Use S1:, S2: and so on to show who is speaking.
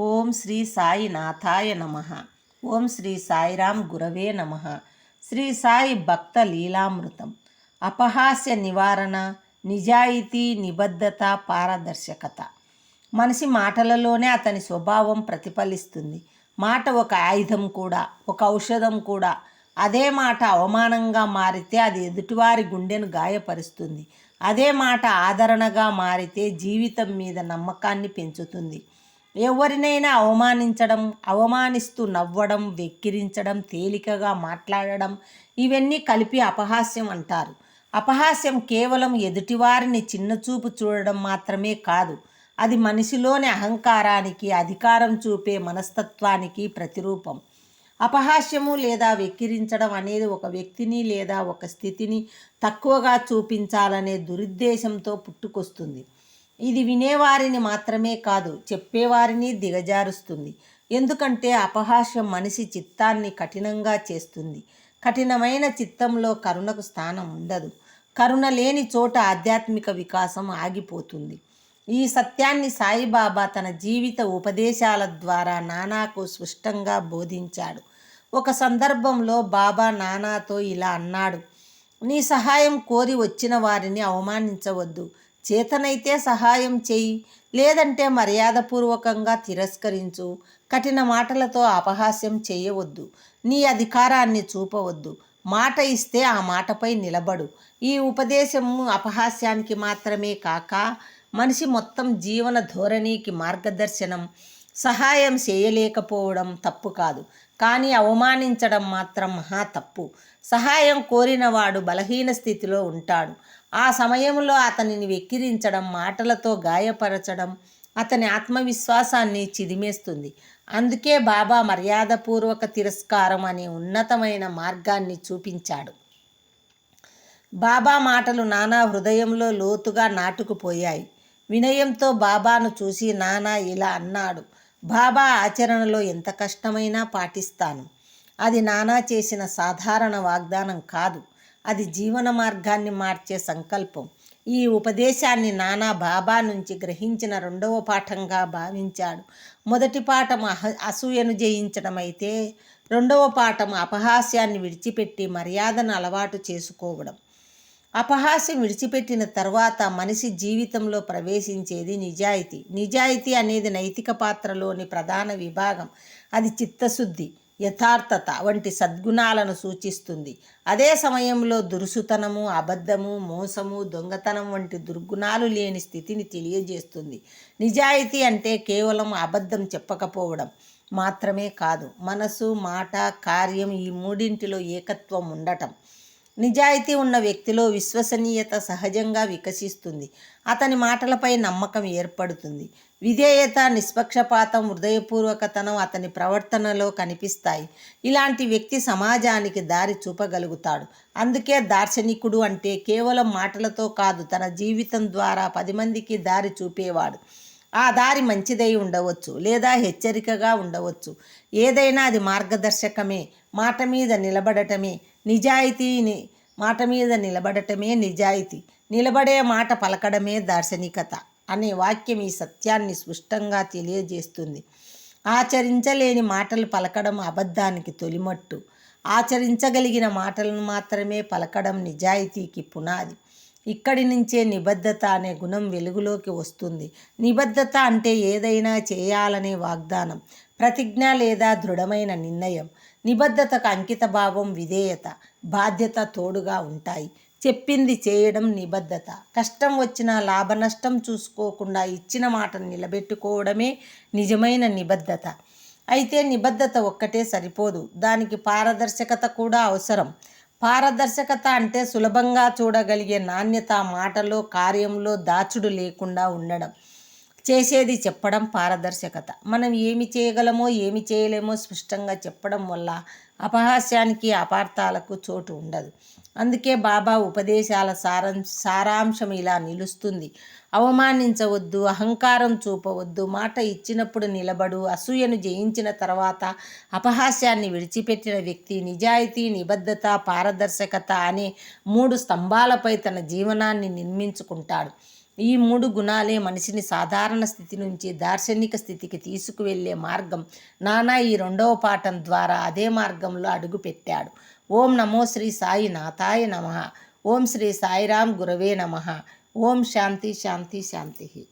S1: ఓం శ్రీ సాయినాథాయ నమ. ఓం శ్రీ సాయిరాం గురవే నమ. శ్రీ సాయి భక్త లీలామృతం. అపహాస్య నివారణ నిజాయితీ నిబద్ధత పారదర్శకత. మనిషి మాటలలోనే అతని స్వభావం ప్రతిఫలిస్తుంది. మాట ఒక ఆయుధం కూడా ఒక ఔషధం కూడా. అదే మాట అవమానంగా మారితే అది ఎదుటివారి గుండెను గాయపరుస్తుంది. అదే మాట ఆదరణగా మారితే జీవితం మీద నమ్మకాన్ని పెంచుతుంది. ఎవరినైనా అవమానించడం అవమానిస్తూ నవ్వడం వెక్కిరించడం తేలికగా మాట్లాడడం ఇవన్నీ కలిపి అపహాస్యం అంటారు. అపహాస్యం కేవలం ఎదుటివారిని చిన్నచూపు చూడడం మాత్రమే కాదు అది మనిషిలోని అహంకారానికి అధికారం చూపే మనస్తత్వానికి ప్రతిరూపం. అపహాస్యము లేదా వెక్కిరించడం అనేది ఒక వ్యక్తిని లేదా ఒక స్థితిని తక్కువగా చూపించాలనే దురుద్దేశంతో పుట్టుకొస్తుంది. ఇది వినేవారిని మాత్రమే కాదు చెప్పేవారిని దిగజారుస్తుంది. ఎందుకంటే అపహాస్యం మనిషి చిత్తాన్ని కఠినంగా చేస్తుంది. కఠినమైన చిత్తంలో కరుణకు స్థానం ఉండదు. కరుణ లేని చోట ఆధ్యాత్మిక వికాసం ఆగిపోతుంది. ఈ సత్యాన్ని సాయిబాబా తన జీవిత ఉపదేశాల ద్వారా నానాకు స్పష్టంగా బోధించాడు. ఒక సందర్భంలో బాబా నానాతో ఇలా అన్నాడు నీ సహాయం కోరి వచ్చిన వారిని అవమానించవద్దు. చేతనైతే సహాయం చేయి లేదంటే మర్యాదపూర్వకంగా తిరస్కరించు. కఠిన మాటలతో అపహాస్యం చేయవద్దు. నీ అధికారాన్ని చూపవద్దు. మాట ఇస్తే ఆ మాటపై నిలబడు. ఈ ఉపదేశము అపహాస్యానికి మాత్రమే కాక మనిషి మొత్తం జీవన ధోరణికి మార్గదర్శనం. సహాయం చేయలేకపోవడం తప్పు కాదు. కానీ అవమానించడం మాత్రం మహా తప్పు. సహాయం కోరినవాడు బలహీన స్థితిలో ఉంటాడు. ఆ సమయంలో అతనిని వెక్కిరించడం మాటలతో గాయపరచడం అతని ఆత్మవిశ్వాసాన్ని చిదిమేస్తుంది. అందుకే బాబా మర్యాదపూర్వక తిరస్కారం అనే ఉన్నతమైన మార్గాన్ని చూపించాడు. బాబా మాటలు నానా హృదయంలో లోతుగా నాటుకుపోయాయి. వినయంతో బాబాను చూసి నానా ఇలా అన్నాడు బాబా ఆచరణలో ఎంత కష్టమైనా పాటిస్తాను. అది నానా చేసిన సాధారణ వాగ్దానం కాదు. అది జీవన మార్గాన్ని మార్చే సంకల్పం. ఈ ఉపదేశాన్ని నానా బాబా నుంచి గ్రహించిన రెండవ పాఠంగా భావించాడు. మొదటి పాఠం అహ అసూయను జయించడమైతే రెండవ పాఠం అపహాస్యాన్ని విడిచిపెట్టి మర్యాదను అలవాటు చేసుకోవడం. అపహాస్యం విడిచిపెట్టిన తర్వాత మనిషి జీవితంలో ప్రవేశించేది నిజాయితీ. నిజాయితీ అనేది నైతిక పాత్రలోని ప్రధాన విభాగం. అది చిత్తశుద్ధి. యథార్థత వంటి సద్గుణాలను సూచిస్తుంది. అదే సమయంలో దురుసుతనము అబద్ధము మోసము దొంగతనం వంటి దుర్గుణాలు లేని స్థితిని తెలియజేస్తుంది. నిజాయితీ అంటే కేవలం అబద్ధం చెప్పకపోవడం మాత్రమే కాదు మనసు మాట కార్యం ఈ మూడింటిలో ఏకత్వం ఉండటం. నిజాయితీ ఉన్న వ్యక్తిలో విశ్వసనీయత సహజంగా వికసిస్తుంది. అతని మాటలపై నమ్మకం ఏర్పడుతుంది. విధేయత నిష్పక్షపాతం హృదయపూర్వకతనం అతని ప్రవర్తనలో కనిపిస్తాయి. ఇలాంటి వ్యక్తి సమాజానికి దారి చూపగలుగుతాడు. అందుకే దార్శనికుడు అంటే కేవలం మాటలతో కాదు తన జీవితం ద్వారా పది మందికి దారి చూపేవాడు. ఆ దారి మంచిదై ఉండవచ్చు లేదా హెచ్చరికగా ఉండవచ్చు. ఏదైనా అది మార్గదర్శకమే. మాట మీద నిలబడటమే. నిజాయితీని మాట మీద నిలబడటమే నిజాయితీ. నిలబడే మాట పలకడమే దార్శనికత అనే వాక్యం ఈ సత్యాన్ని స్పష్టంగా తెలియజేస్తుంది. ఆచరించలేని మాటలు పలకడం అబద్ధానికి తొలిమట్టు. ఆచరించగలిగిన మాటలను మాత్రమే పలకడం నిజాయితీకి పునాది. ఇక్కడి నుంచే నిబద్ధత అనే గుణం వెలుగులోకి వస్తుంది. నిబద్ధత అంటే ఏదైనా చేయాలనే వాగ్దానం ప్రతిజ్ఞ లేదా దృఢమైన నిర్ణయం. నిబద్ధతకు అంకిత భావం విధేయత బాధ్యత తోడుగా ఉంటాయి. చెప్పింది చేయడం నిబద్ధత. కష్టం వచ్చినా లాభ నష్టం చూసుకోకుండా ఇచ్చిన మాటను నిలబెట్టుకోవడమే నిజమైన నిబద్ధత. అయితే నిబద్ధత ఒక్కటే సరిపోదు. దానికి పారదర్శకత కూడా అవసరం. పారదర్శకత అంటే సులభంగా చూడగలిగే నాణ్యత మాటలో కార్యంలో దాచుడు లేకుండా ఉండడం. చేసేది చెప్పడం పారదర్శకత. మనం ఏమి చేయగలమో ఏమి చేయలేమో స్పష్టంగా చెప్పడం వల్ల అపహాస్యానికి అపార్థాలకు చోటు ఉండదు. అందుకే బాబా ఉపదేశాల సారం సారాంశం ఇలా నిలుస్తుంది. అవమానించవద్దు అహంకారం చూపవద్దు మాట ఇచ్చినప్పుడు నిలబడు అసూయను జయించిన తర్వాత అపహాస్యాన్ని విడిచిపెట్టిన వ్యక్తి నిజాయితీ నిబద్ధత పారదర్శకత అనే మూడు స్తంభాలపై తన జీవనాన్ని నిర్మించుకుంటాడు. ఈ మూడు గుణాలే మనిషిని సాధారణ స్థితి నుంచి దార్శనిక స్థితికి తీసుకువెళ్ళే మార్గం. నానా ఈ రెండవ పాఠం ద్వారా అదే మార్గంలో అడుగుపెట్టాడు. ఓం నమో శ్రీ సాయి నాథాయ నమ. ఓం శ్రీ సాయిరాం గురవే నమ. ఓం శాంతి శాంతి శాంతి.